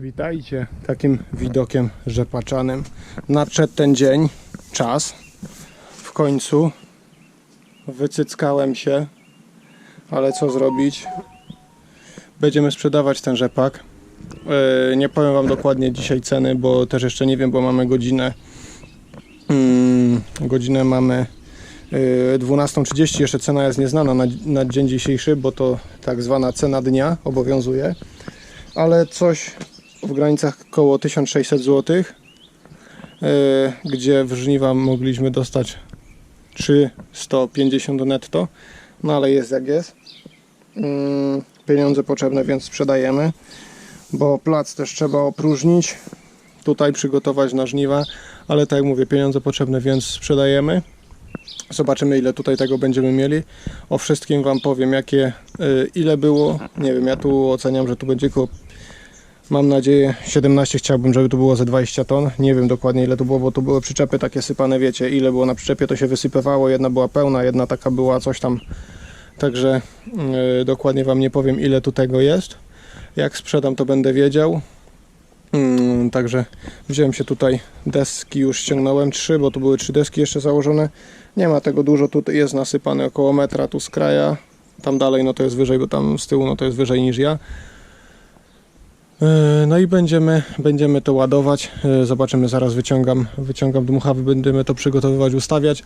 Witajcie takim widokiem rzepaczanym. Nadszedł ten dzień, czas. W końcu wycyckałem się, ale co zrobić? Będziemy sprzedawać ten rzepak. Yy, Nie powiem Wam dokładnie dzisiaj ceny, bo też jeszcze nie wiem, bo mamy godzinę. Mm, godzinę mamy yy, 12.30. Jeszcze cena jest nieznana na, na dzień dzisiejszy, bo to tak zwana cena dnia obowiązuje. Ale coś w granicach około 1600 zł, yy, gdzie w żniwa mogliśmy dostać 350 netto, no ale jest jak jest. Mm, Pieniądze potrzebne, więc sprzedajemy, bo plac też trzeba opróżnić, tutaj przygotować na żniwa, ale tak jak mówię, pieniądze potrzebne, więc sprzedajemy. Zobaczymy ile tutaj tego będziemy mieli. O wszystkim Wam powiem jakie, y, ile było. Nie wiem, ja tu oceniam, że tu będzie około Mam nadzieję 17 chciałbym, żeby tu było ze 20 ton. Nie wiem dokładnie ile to było, bo tu były przyczepy takie sypane, wiecie, ile było na przyczepie, to się wysypywało. Jedna była pełna, jedna taka była coś tam. Także yy, dokładnie Wam nie powiem ile tu tego jest. Jak sprzedam to będę wiedział. Mm, także wziąłem się tutaj deski, już ściągnąłem trzy, bo tu były trzy deski jeszcze założone. Nie ma tego dużo, tutaj jest nasypane około metra tu z kraja. Tam dalej no to jest wyżej, bo tam z tyłu no to jest wyżej niż ja. E, No i będziemy, będziemy to ładować. E, Zobaczymy, zaraz wyciągam, wyciągam dmuchawy, będziemy to przygotowywać, ustawiać.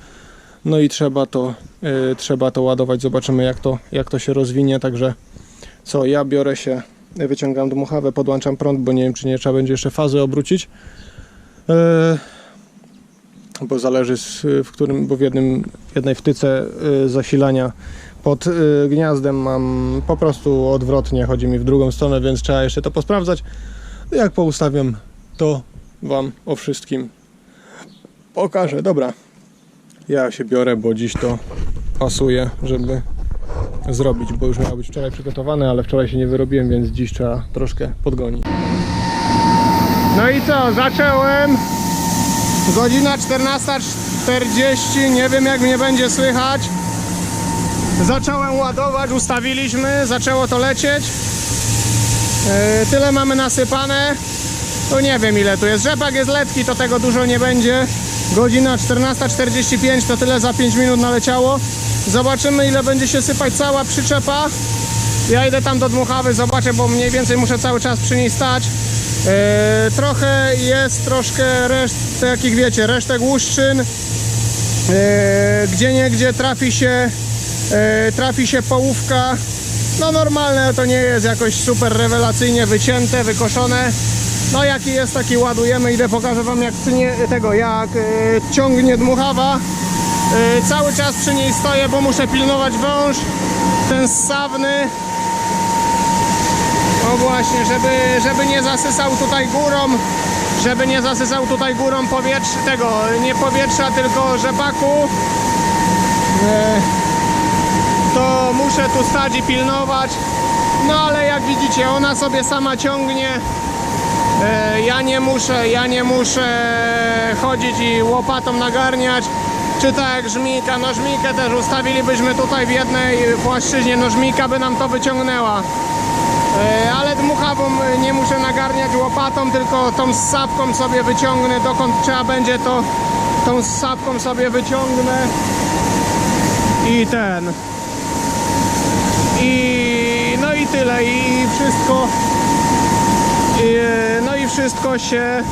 No i trzeba to, e, trzeba to ładować. Zobaczymy jak to, jak to się rozwinie. Także co, ja biorę się, wyciągam dmuchawę, podłączam prąd, bo nie wiem czy nie trzeba będzie jeszcze fazy obrócić. Bo zależy z, w którym, bo w jednym, jednej wtyce e, zasilania pod y, gniazdem mam po prostu odwrotnie, chodzi mi w drugą stronę, więc trzeba jeszcze to posprawdzać. Jak poustawiam, to Wam o wszystkim pokażę. Dobra, ja się biorę, bo dziś to pasuje, żeby zrobić, bo już miało być wczoraj przygotowane, ale wczoraj się nie wyrobiłem, więc dziś trzeba troszkę podgonić. No i co, zacząłem. Godzina 14.40, nie wiem jak mnie będzie słychać. Zacząłem ładować, ustawiliśmy, zaczęło to lecieć. Yy, tyle mamy nasypane. Tu nie wiem ile tu jest. Rzepak jest letki, to tego dużo nie będzie. Godzina 14.45 to tyle za 5 minut naleciało. Zobaczymy ile będzie się sypać cała przyczepa. Ja idę tam do dmuchawy, zobaczę, bo mniej więcej muszę cały czas przy niej stać. Yy, trochę jest troszkę reszt, takich wiecie, resztek łuszczyn. Yy, gdzie niegdzie trafi się e, trafi się połówka. No normalne to nie jest jakoś super rewelacyjnie wycięte, wykoszone. No jaki jest taki ładujemy, idę pokażę wam jak tego, jak e, ciągnie dmuchawa. E, cały czas przy niej stoję, bo muszę pilnować wąż, ten ssawny. Właśnie, żeby, żeby nie zasysał tutaj górą, żeby nie zasysał tutaj górą powietrza, tego, nie powietrza, tylko rzepaku. E, to muszę tu stać i pilnować. No ale jak widzicie, ona sobie sama ciągnie. E, Ja nie muszę, ja nie muszę chodzić i łopatą nagarniać. Czy tak żmika, no żmikę też ustawilibyśmy tutaj w jednej płaszczyźnie, no żmika by nam to wyciągnęła. E, Ale dmuchawą nie muszę nagarniać łopatą, tylko tą ssapką sobie wyciągnę, dokąd trzeba będzie to tą ssapką sobie wyciągnę. I ten. I no i tyle. I wszystko i, no i wszystko się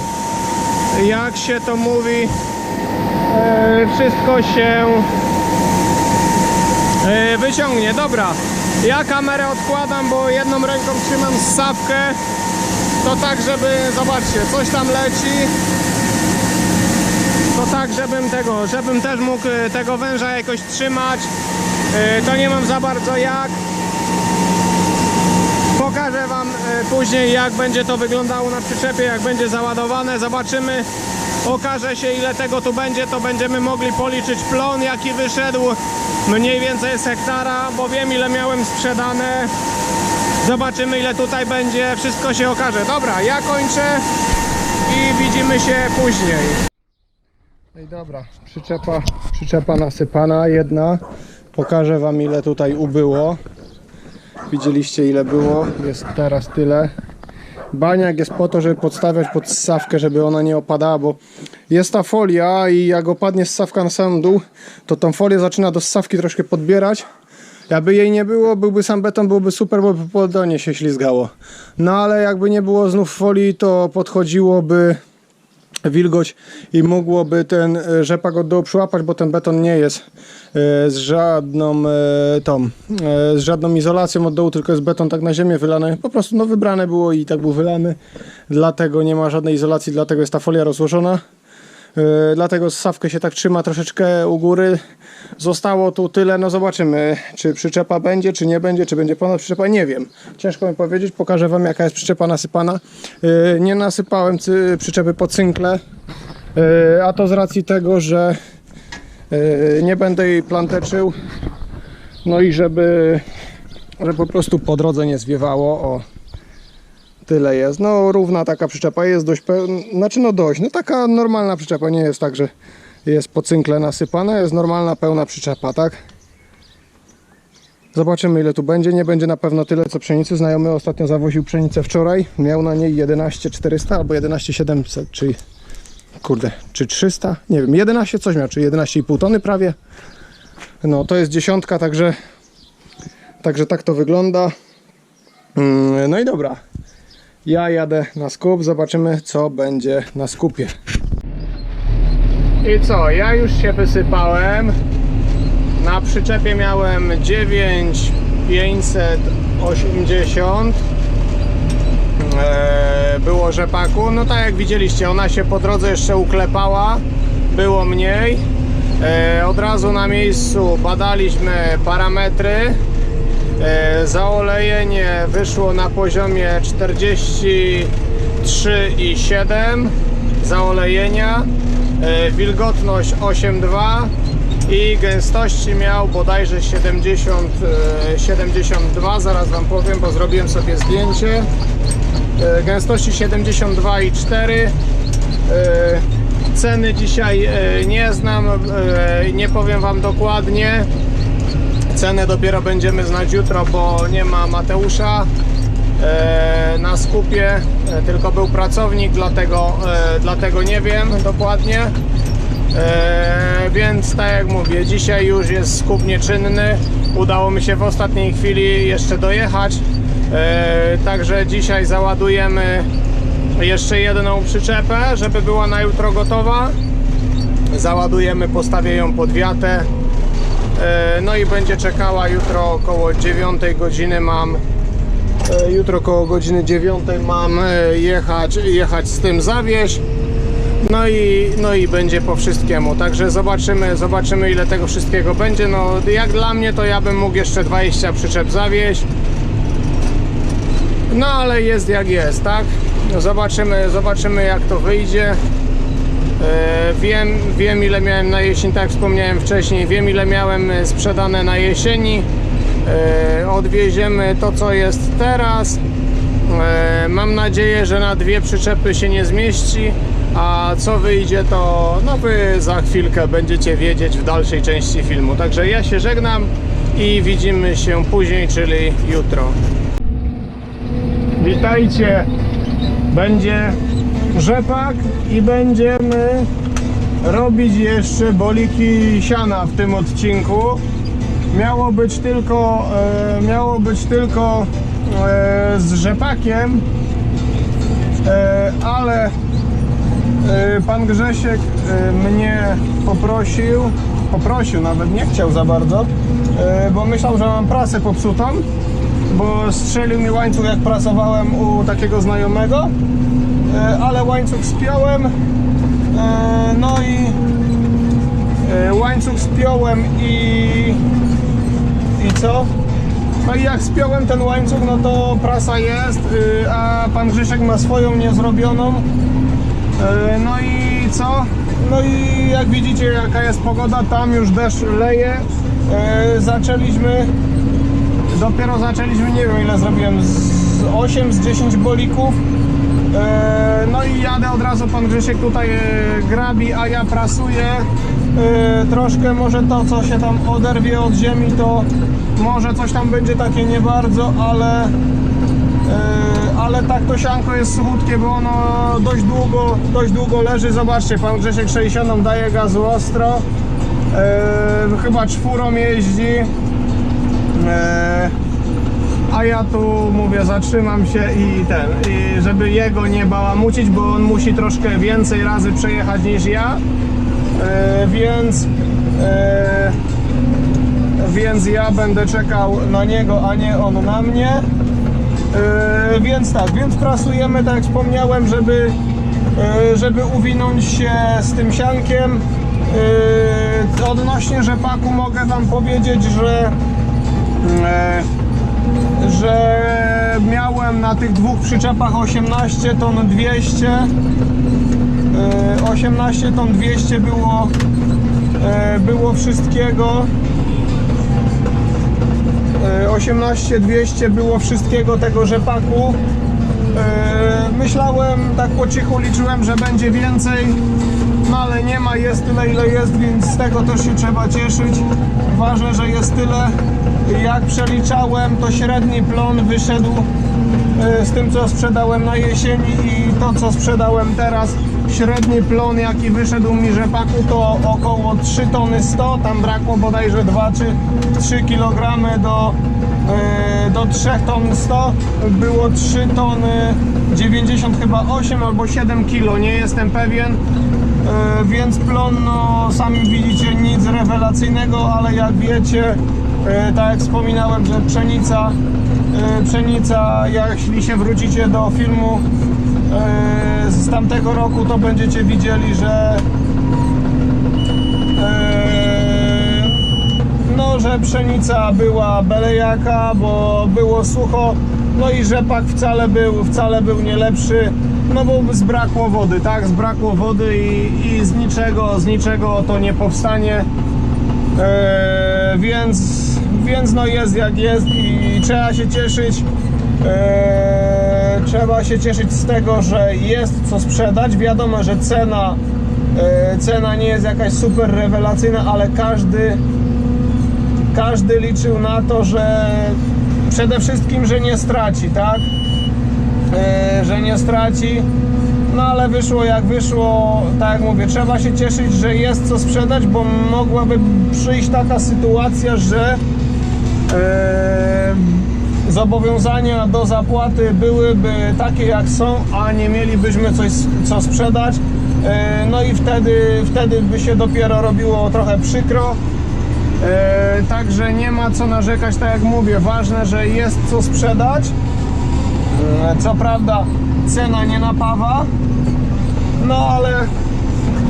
jak się to mówi e, wszystko się e, wyciągnie. Dobra ja kamerę odkładam bo jedną ręką trzymam ssawkę. To tak żeby zobaczcie coś tam leci. To tak żebym tego żebym też mógł e, tego węża jakoś trzymać. E, to nie mam za bardzo jak. Pokażę Wam e, później jak będzie to wyglądało na przyczepie, jak będzie załadowane, zobaczymy. Okaże się ile tego tu będzie, to będziemy mogli policzyć plon jaki wyszedł mniej więcej z hektara, bo wiem ile miałem sprzedane. Zobaczymy ile tutaj będzie, wszystko się okaże. Dobra, ja kończę i widzimy się później. No i dobra, przyczepa, przyczepa nasypana, jedna. Pokażę Wam ile tutaj ubyło. Widzieliście ile było, jest teraz tyle. Baniak jest po to, żeby podstawiać pod ssawkę, żeby ona nie opadała, bo jest ta folia i jak opadnie ssawka na samym dół, to tą folię zaczyna do ssawki troszkę podbierać. Jakby jej nie było, byłby sam beton, byłoby super, bo by po betonie się ślizgało. No ale jakby nie było znów folii, to podchodziłoby wilgoć i mogłoby ten e, rzepak od dołu przyłapać, bo ten beton nie jest e, z żadną e, tą, z żadną izolacją od dołu, tylko jest beton tak na ziemię wylany. Po prostu no wybrane było i tak był wylany. Dlatego nie ma żadnej izolacji, dlatego jest ta folia rozłożona. E, Dlatego ssawkę się tak trzyma troszeczkę u góry. Zostało tu tyle, no zobaczymy, czy przyczepa będzie, czy nie będzie, czy będzie ponad przyczepa, nie wiem. Ciężko mi powiedzieć, pokażę Wam jaka jest przyczepa nasypana. E, Nie nasypałem przyczepy po cynkle, a to z racji tego, że e, nie będę jej planteczył, no i żeby, żeby po prostu po drodze nie zwiewało, o tyle jest. No równa taka przyczepa jest dość znaczy no dość, no taka normalna przyczepa, nie jest tak, że jest po cynkle nasypana, jest normalna pełna przyczepa, tak? Zobaczymy ile tu będzie, nie będzie na pewno tyle co pszenicy. Znajomy ostatnio zawoził pszenicę wczoraj, miał na niej 11400 albo 11700, czyli kurde, czy 300? Nie wiem, 11 coś miał, czyli 11,5 tony prawie. No to jest dziesiątka, także także tak to wygląda. Mm, No i dobra, ja jadę na skup, zobaczymy co będzie na skupie. I co, ja już się wysypałem. Na przyczepie miałem 9580 e, było rzepaku. No tak jak widzieliście, ona się po drodze jeszcze uklepała, było mniej. E, od razu na miejscu badaliśmy parametry. E, Zaolejenie wyszło na poziomie 43,7 zaolejenia, e, wilgotność 8,2 i gęstości miał bodajże 70, e, 72, zaraz Wam powiem, bo zrobiłem sobie zdjęcie. E, Gęstości 72,4 E, Ceny dzisiaj e, nie znam, e, nie powiem Wam dokładnie. Cenę dopiero będziemy znać jutro, bo nie ma Mateusza e, na skupie, e, tylko był pracownik, dlatego, e, dlatego nie wiem dokładnie. Więc tak jak mówię, dzisiaj już jest skup nieczynny. Udało mi się w ostatniej chwili jeszcze dojechać. Także dzisiaj załadujemy jeszcze jedną przyczepę, żeby była na jutro gotowa. Załadujemy, postawię ją pod wiatę. E, No i będzie czekała jutro około 9 godziny mam e, jutro około godziny 9 mam e, jechać, jechać z tym zawieź. No i, no i będzie po wszystkiemu. Także zobaczymy, zobaczymy ile tego wszystkiego będzie. No jak dla mnie to ja bym mógł jeszcze 20 przyczep zawieźć. No ale jest jak jest, tak? Zobaczymy, zobaczymy jak to wyjdzie. E, Wiem, wiem ile miałem na jesień, tak wspomniałem wcześniej, wiem ile miałem e, sprzedane na jesieni. E, Odwieziemy to co jest teraz. Mam nadzieję, że na dwie przyczepy się nie zmieści, a co wyjdzie to no wy za chwilkę będziecie wiedzieć w dalszej części filmu. Także ja się żegnam i widzimy się później, czyli jutro. Witajcie! Będzie rzepak i będziemy robić jeszcze boliki siana w tym odcinku. Miało być tylko, e, miało być tylko e, z rzepakiem, e, ale e, pan Grzesiek e, mnie poprosił, poprosił, nawet nie chciał za bardzo, e, bo myślał, że mam prasę popsutą, bo strzelił mi łańcuch jak prasowałem u takiego znajomego, ale łańcuch spiąłem, e, no i e, łańcuch spiąłem i i co? No i jak spiąłem ten łańcuch, no to prasa jest, y, a pan Grzesiek ma swoją niezrobioną. No i co? No i jak widzicie jaka jest pogoda, tam już deszcz leje. Zaczęliśmy, dopiero zaczęliśmy, nie wiem ile zrobiłem, z 8, z 10 bolików. E, No i jadę od razu, pan Grzesiek tutaj e, grabi, a ja prasuję. E, Troszkę może to, co się tam oderwie od ziemi, to może coś tam będzie takie nie bardzo, ale, ale tak to sianko jest suchutkie, bo ono dość długo, dość długo leży. Zobaczcie, pan Grzesiek 60 daje gazu ostro. Chyba czwórą jeździ. A ja tu mówię, zatrzymam się i ten, i żeby jego nie bałamucić, bo on musi troszkę więcej razy przejechać niż ja. E, więc e, więc ja będę czekał na niego, a nie on na mnie. E, więc tak, więc prasujemy, tak jak wspomniałem, żeby, e, żeby uwinąć się z tym siankiem. E, odnośnie rzepaku mogę Wam powiedzieć, że e, że miałem na tych dwóch przyczepach 18 ton 200 e, 18 ton 200 było e, było wszystkiego. E, 18 200 było wszystkiego tego rzepaku. E, myślałem tak po cichu liczyłem, że będzie więcej ale nie ma, jest tyle ile jest, więc z tego też się trzeba cieszyć. Ważne, że jest tyle. Jak przeliczałem to średni plon wyszedł e, z tym co sprzedałem na jesieni i to co sprzedałem teraz. Średni plon jaki wyszedł mi rzepaku to około 3 tony 100 tam brakło bodajże 2 czy 3 kg do, e, do 3 ton 100 było 3 tony 90 chyba 8 albo 7 kg nie jestem pewien więc plon, no sami widzicie, nic rewelacyjnego, ale jak wiecie, e, tak jak wspominałem, że pszenica, e, pszenica, jeśli się wrócicie do filmu e, z tamtego roku, to będziecie widzieli, że e, no, że pszenica była belejaka, bo było sucho, no i rzepak wcale był, wcale był nie lepszy, no bo zbrakło wody, tak, zbrakło wody i, i z niczego, z niczego to nie powstanie, e, więc, więc no jest jak jest i trzeba się cieszyć, e, trzeba się cieszyć z tego, że jest co sprzedać, wiadomo, że cena, e, cena nie jest jakaś super rewelacyjna, ale każdy każdy liczył na to, że przede wszystkim, że nie straci, tak? E, że nie straci. No ale wyszło jak wyszło, tak jak mówię, trzeba się cieszyć, że jest co sprzedać, bo mogłaby przyjść taka sytuacja, że e, zobowiązania do zapłaty byłyby takie jak są, a nie mielibyśmy coś co sprzedać. E, no i wtedy, wtedy by się dopiero robiło trochę przykro. Także nie ma co narzekać, tak jak mówię. Ważne, że jest co sprzedać. E, Co prawda cena nie napawa, no ale,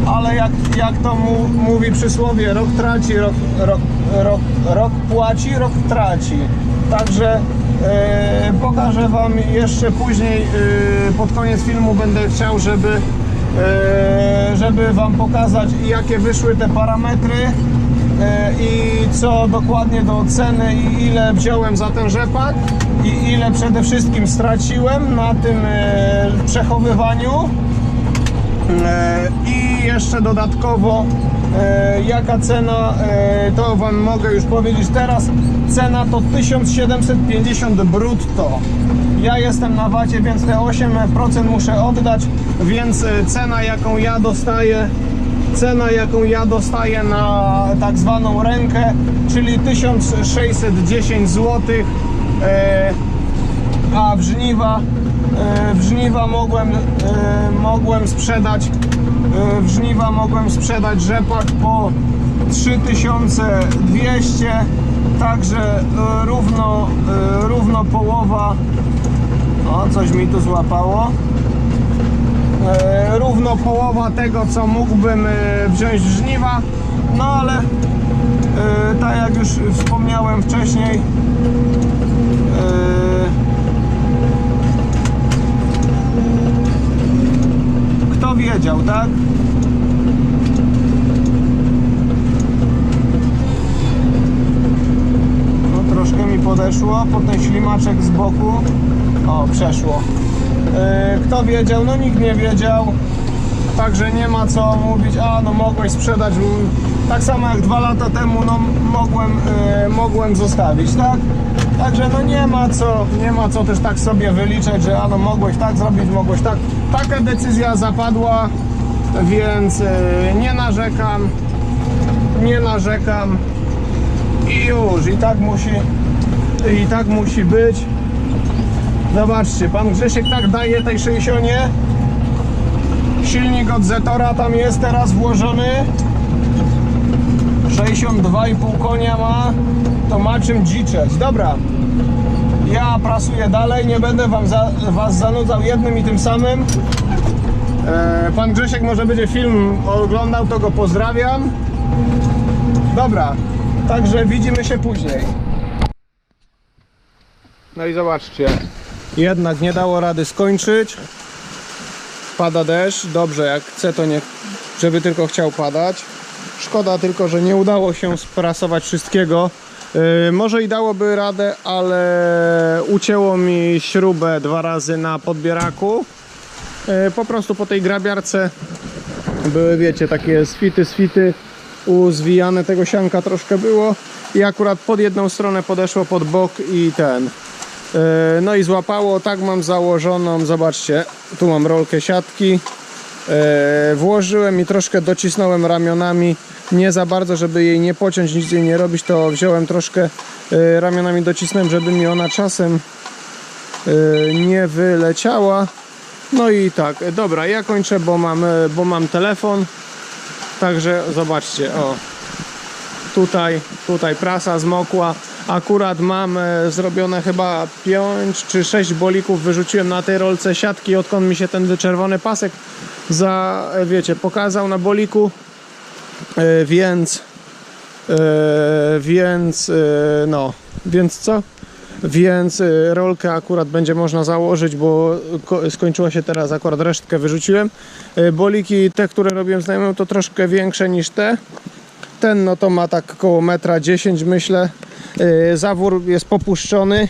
ale jak, jak to mu, mówi przysłowie, rok traci, rok, rok, rok, rok płaci, rok traci. Także e, pokażę Wam jeszcze później, e, pod koniec filmu będę chciał, żeby żeby Wam pokazać jakie wyszły te parametry i co dokładnie do ceny i ile wziąłem za ten rzepak i ile przede wszystkim straciłem na tym e, przechowywaniu. E, i jeszcze dodatkowo e, jaka cena e, to Wam mogę już powiedzieć teraz. Cena to 1750 brutto. Ja jestem na wacie więc te 8% muszę oddać więc e, cena jaką ja dostaję cena jaką ja dostaję na tak zwaną rękę czyli 1610 zł a w żniwa e, w żniwa mogłem, e, mogłem sprzedać e, w żniwa mogłem sprzedać rzepak po 3200 także e, równo, e, równo połowa. O coś mi tu złapało. e, równo połowa tego co mógłbym e, wziąć żniwa no ale e, tak jak już wspomniałem wcześniej e, kto wiedział, tak? No troszkę mi podeszło, potem ślimaczek z boku. O, przeszło. Yy, Kto wiedział? No nikt nie wiedział. Także nie ma co mówić, a no mogłeś sprzedać. Tak samo jak dwa lata temu, no mogłem, yy, mogłem zostawić, tak? Także no nie ma co, nie ma co też tak sobie wyliczać, że ano mogłeś tak zrobić, mogłeś tak. Taka decyzja zapadła, więc y, nie narzekam, nie narzekam i już, i tak musi, i tak musi być. Zobaczcie, pan Grzesiek tak daje tej 60. Silnik od Zetora tam jest teraz włożony. 62,5 konia ma, to ma czym dziczeć. Dobra, ja prasuję dalej, nie będę wam za, was zanudzał jednym i tym samym. E, pan Grzesiek może będzie film oglądał, to go pozdrawiam. Dobra, także widzimy się później. No i zobaczcie, jednak nie dało rady skończyć. Pada deszcz, dobrze, jak chce to nie, żeby tylko chciał padać. Szkoda tylko, że nie udało się sprasować wszystkiego. Yy, może i dałoby radę, ale ucięło mi śrubę dwa razy na podbieraku. Yy, po prostu po tej grabiarce były, wiecie, takie swity, swity. Uzwijane tego sianka troszkę było i akurat pod jedną stronę podeszło pod bok i ten. Yy, No i złapało, tak mam założoną, zobaczcie, tu mam rolkę siatki. E, włożyłem i troszkę docisnąłem ramionami. Nie za bardzo, żeby jej nie pociąć, nic jej nie robić, to wziąłem troszkę e, ramionami docisnąłem, żeby mi ona czasem e, nie wyleciała. No i tak, e, dobra, ja kończę, bo mam, e, bo mam telefon. Także zobaczcie, o tutaj, tutaj prasa zmokła akurat mam e, zrobione chyba 5 czy 6 bolików wyrzuciłem na tej rolce siatki odkąd mi się ten czerwony pasek za, e, wiecie, pokazał na boliku e, więc więc no, więc co? Więc rolkę akurat będzie można założyć, bo ko- skończyła się teraz, akurat resztkę wyrzuciłem. Boliki, te, które robiłem znajomym, to troszkę większe niż te. Ten no to ma tak około metra 10 myślę. Yy, Zawór jest popuszczony,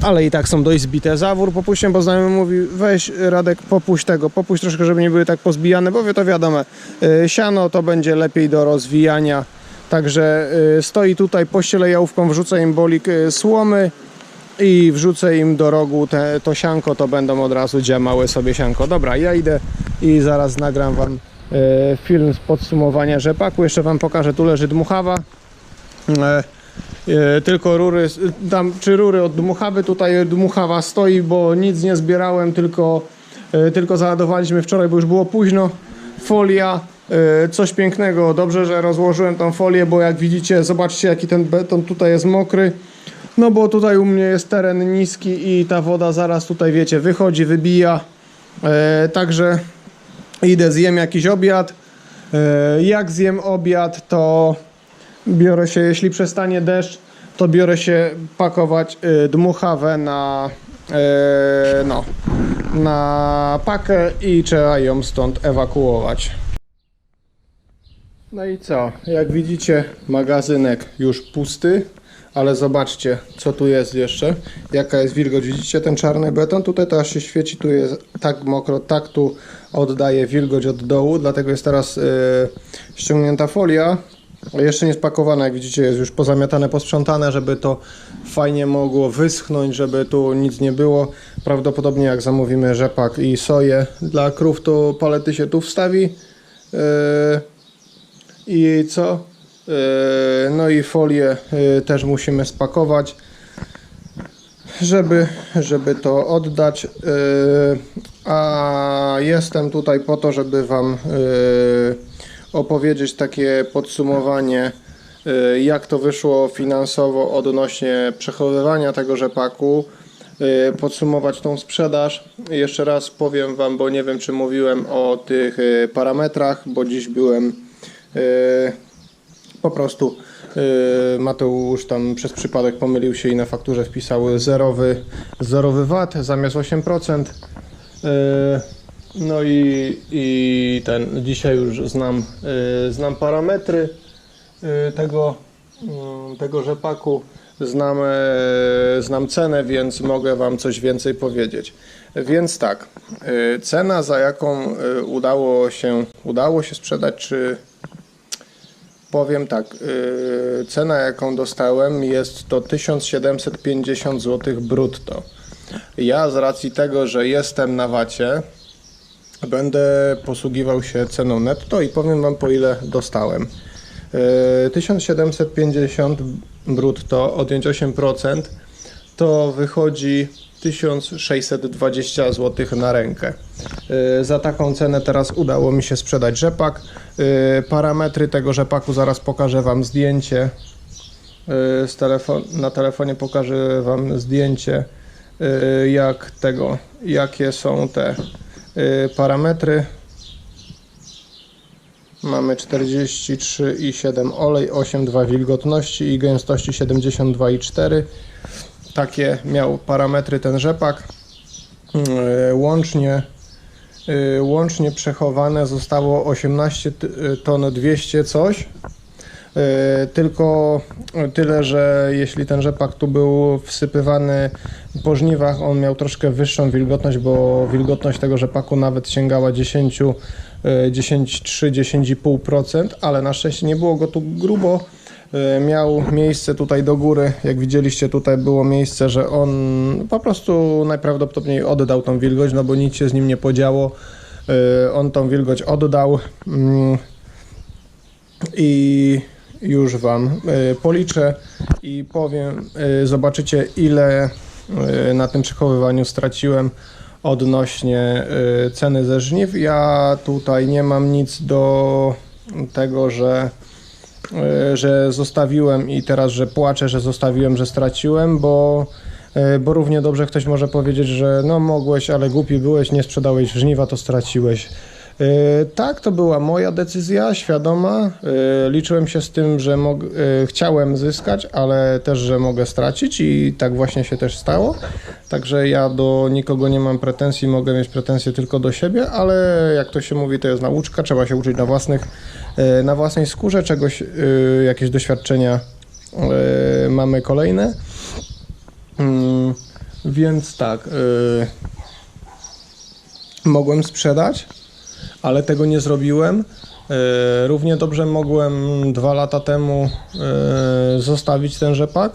ale i tak są dość zbite. Zawór popuściłem, bo znajomy mówi weź Radek popuść tego, popuść troszkę, żeby nie były tak pozbijane, bo wie to wiadomo, yy, siano to będzie lepiej do rozwijania. Także yy, stoi tutaj, pościelę jałówką, wrzucę im bolik słomy i wrzucę im do rogu te, to sianko, to będą od razu działały sobie sianko. Dobra, ja idę i zaraz nagram Wam film z podsumowania rzepaku. Jeszcze Wam pokażę, tu leży dmuchawa. E, e, tylko rury, tam czy rury od dmuchawy, tutaj dmuchawa stoi, bo nic nie zbierałem, tylko, e, tylko załadowaliśmy wczoraj, bo już było późno. Folia, e, coś pięknego, dobrze, że rozłożyłem tą folię, bo jak widzicie, zobaczcie jaki ten beton tutaj jest mokry. No bo tutaj u mnie jest teren niski i ta woda zaraz tutaj, wiecie, wychodzi, wybija. E, także idę, zjem jakiś obiad. E, jak zjem obiad, to biorę się, jeśli przestanie deszcz, to biorę się pakować e, dmuchawę na, e, no, na pakę i trzeba ją stąd ewakuować. No i co? Jak widzicie, magazynek już pusty, ale zobaczcie, co tu jest jeszcze. Jaka jest wilgoć. Widzicie ten czarny beton? Tutaj to aż się świeci, tu jest tak mokro, tak tu oddaje wilgoć od dołu, dlatego jest teraz yy, ściągnięta folia. Jeszcze nie spakowana, jak widzicie, jest już pozamiatane, posprzątane, żeby to fajnie mogło wyschnąć, żeby tu nic nie było. Prawdopodobnie jak zamówimy rzepak i soję dla krów, to palety się tu wstawi. Yy, i co? Yy, No i folię yy, też musimy spakować, żeby, żeby to oddać. Yy, A jestem tutaj po to, żeby Wam opowiedzieć takie podsumowanie, jak to wyszło finansowo odnośnie przechowywania tego rzepaku. Podsumować tą sprzedaż. Jeszcze raz powiem Wam, bo nie wiem, czy mówiłem o tych parametrach, bo dziś byłem po prostu yy, Mateusz tam przez przypadek pomylił się i na fakturze wpisał zerowy, zerowy VAT zamiast 8%. Yy, No i, i ten dzisiaj już znam, yy, znam parametry yy, tego, yy, tego rzepaku. Znam, e, znam cenę, więc mogę Wam coś więcej powiedzieć. Więc tak, e, cena za jaką e, udało się, udało się sprzedać, czy Powiem tak, yy, cena jaką dostałem jest to 1750 zł brutto. Ja z racji tego, że jestem na wacie, będę posługiwał się ceną netto i powiem wam po ile dostałem. Yy, 1750 brutto, odjąć 8%, to wychodzi 1620 zł na rękę. Yy, Za taką cenę teraz udało mi się sprzedać rzepak. Yy, Parametry tego rzepaku zaraz pokażę Wam zdjęcie. Z telefon, na telefonie pokażę Wam zdjęcie, jak tego, jakie są te parametry. Mamy 43,7 olej, 8,2 wilgotności i gęstości 72,4 takie miał parametry ten rzepak. Yy, Łącznie, yy, łącznie przechowane zostało 18 ty- yy, ton 200 coś. Tylko tyle, że jeśli ten rzepak tu był wsypywany po żniwach, on miał troszkę wyższą wilgotność, bo wilgotność tego rzepaku nawet sięgała 10, yy, 10,3-10,5%, ale na szczęście nie było go tu grubo. E, miał miejsce tutaj do góry. Jak widzieliście, tutaj było miejsce, że on po prostu najprawdopodobniej oddał tą wilgoć, no bo nic się z nim nie podziało. E, On tą wilgoć oddał mm, i już Wam e, policzę i powiem, zobaczycie ile na tym przechowywaniu straciłem odnośnie ceny ze żniw. Ja tutaj nie mam nic do tego, że że zostawiłem i teraz, że płaczę, że zostawiłem, że straciłem, bo, e, bo równie dobrze ktoś może powiedzieć, że no mogłeś, ale głupi byłeś, nie sprzedałeś żniwa, to straciłeś. E, Tak, to była moja decyzja, świadoma. E, Liczyłem się z tym, że mog- e, chciałem zyskać, ale też, że mogę stracić i tak właśnie się też stało. Także ja do nikogo nie mam pretensji, mogę mieć pretensje tylko do siebie, ale jak to się mówi, to jest nauczka, trzeba się uczyć na własnych, e, na własnej skórze, czegoś, e, jakieś doświadczenia e, mamy kolejne. Mm, Więc tak, e, mogłem sprzedać, ale tego nie zrobiłem. E, Równie dobrze mogłem dwa lata temu e, zostawić ten rzepak,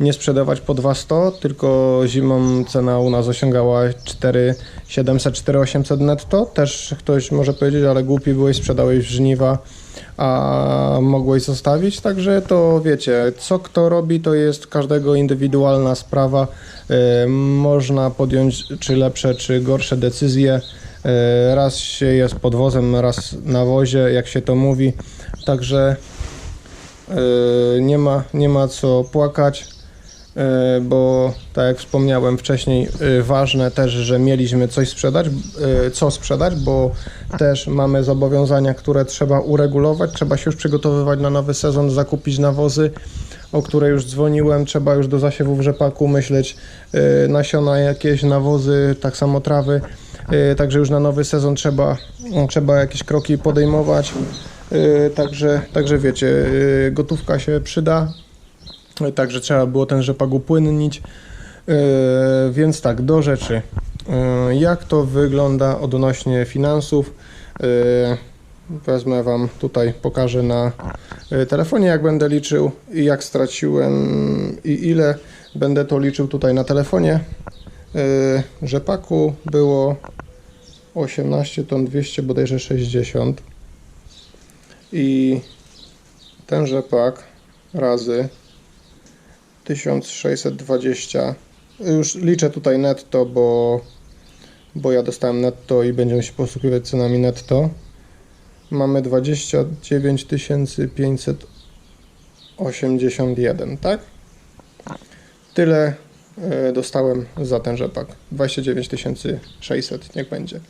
nie sprzedawać po 200, tylko zimą cena u nas osiągała 4700, 4800 netto. Też ktoś może powiedzieć, ale głupi byłeś, sprzedałeś żniwa, a mogłeś zostawić. Także to wiecie, co kto robi, to jest każdego indywidualna sprawa. E, Można podjąć czy lepsze, czy gorsze decyzje. E, Raz się jest pod wozem, raz na wozie, jak się to mówi. Także e, nie ma, nie ma co płakać, bo tak jak wspomniałem wcześniej, e, ważne też, że mieliśmy coś sprzedać, e, co sprzedać, bo też mamy zobowiązania, które trzeba uregulować, trzeba się już przygotowywać na nowy sezon, zakupić nawozy, o które już dzwoniłem, trzeba już do zasiewu w rzepaku myśleć, e, nasiona jakieś, nawozy, tak samo trawy. E, Także już na nowy sezon trzeba, trzeba jakieś kroki podejmować. E, Także, także wiecie, e, gotówka się przyda. Także trzeba było ten rzepak upłynnić. E, Więc tak, do rzeczy. E, Jak to wygląda odnośnie finansów? E, Wezmę Wam tutaj, pokażę na telefonie, jak będę liczył i jak straciłem i ile będę to liczył tutaj na telefonie. Rzepaku było 18 ton 200, bodajże 60. I ten rzepak razy 1620. Już liczę tutaj netto, bo, bo ja dostałem netto i będziemy się posługiwać cenami netto. Mamy 29 581, tak? Tyle e, dostałem za ten rzepak. 29 600, niech będzie.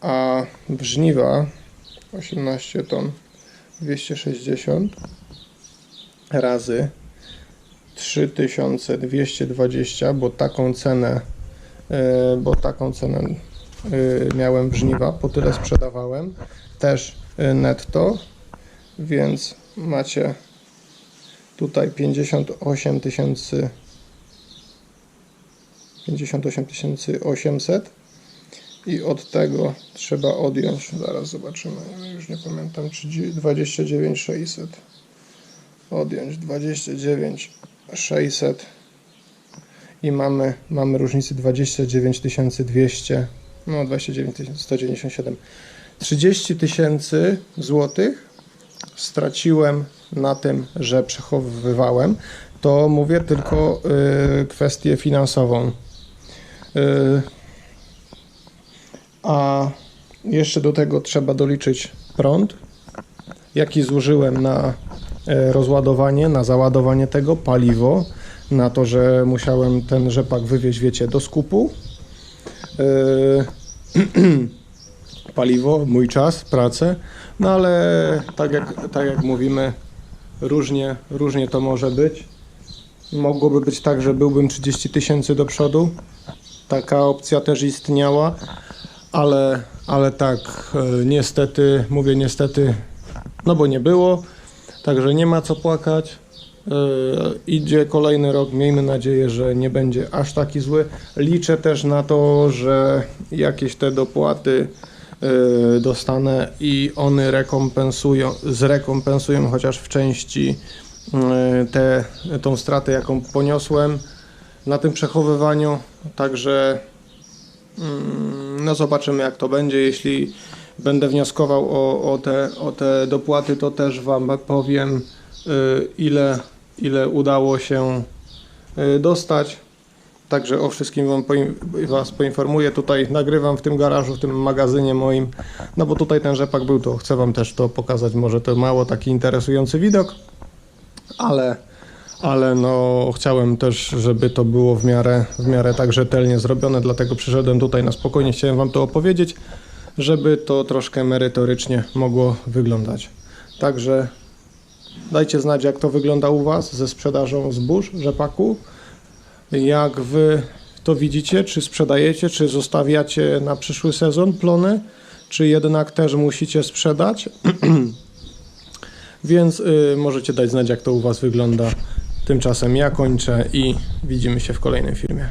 A żniwa 18 ton 260 razy 3220, bo taką cenę e, bo taką cenę e, miałem żniwa, po tyle sprzedawałem też e, netto, więc macie tutaj 58 tysięcy 58 800 i od tego trzeba odjąć, zaraz zobaczymy, już nie pamiętam, czy dzi- 29 600. Odjąć 29 600 i mamy, mamy różnicę 29 200, no 29 197. 30 tysięcy złotych straciłem na tym, że przechowywałem. To mówię tylko y, kwestię finansową. Y, a jeszcze do tego trzeba doliczyć prąd, jaki zużyłem na rozładowanie, na załadowanie tego, paliwo, na to, że musiałem ten rzepak wywieźć, wiecie, do skupu. E, paliwo, mój czas, pracę, no ale tak jak, tak jak mówimy, różnie, różnie to może być. Mogłoby być tak, że byłbym 30 tysięcy do przodu. Taka opcja też istniała, ale, ale tak, e, niestety, mówię niestety, no bo nie było, także nie ma co płakać. E, idzie kolejny rok, miejmy nadzieję, że nie będzie aż taki zły. Liczę też na to, że jakieś te dopłaty e, dostanę i one rekompensują, zrekompensują chociaż w części e, te, tą stratę, jaką poniosłem na tym przechowywaniu. Także mm, no zobaczymy jak to będzie. Jeśli będę wnioskował o, o, te, o te dopłaty, to też Wam powiem y, ile, ile udało się y, dostać. Także o wszystkim wam Was poinformuję. Tutaj nagrywam w tym garażu, w tym magazynie moim. No bo tutaj ten rzepak był, to chcę Wam też to pokazać. Może to mało taki interesujący widok, ale, ale no chciałem też, żeby to było w miarę, w miarę tak rzetelnie zrobione, dlatego przyszedłem tutaj na spokojnie, chciałem Wam to opowiedzieć, żeby to troszkę merytorycznie mogło wyglądać. Także dajcie znać, jak to wygląda u Was ze sprzedażą zbóż, rzepaku. Jak Wy to widzicie, czy sprzedajecie, czy zostawiacie na przyszły sezon plony, czy jednak też musicie sprzedać. Więc y, możecie dać znać, jak to u Was wygląda. Tymczasem ja kończę i widzimy się w kolejnym filmie.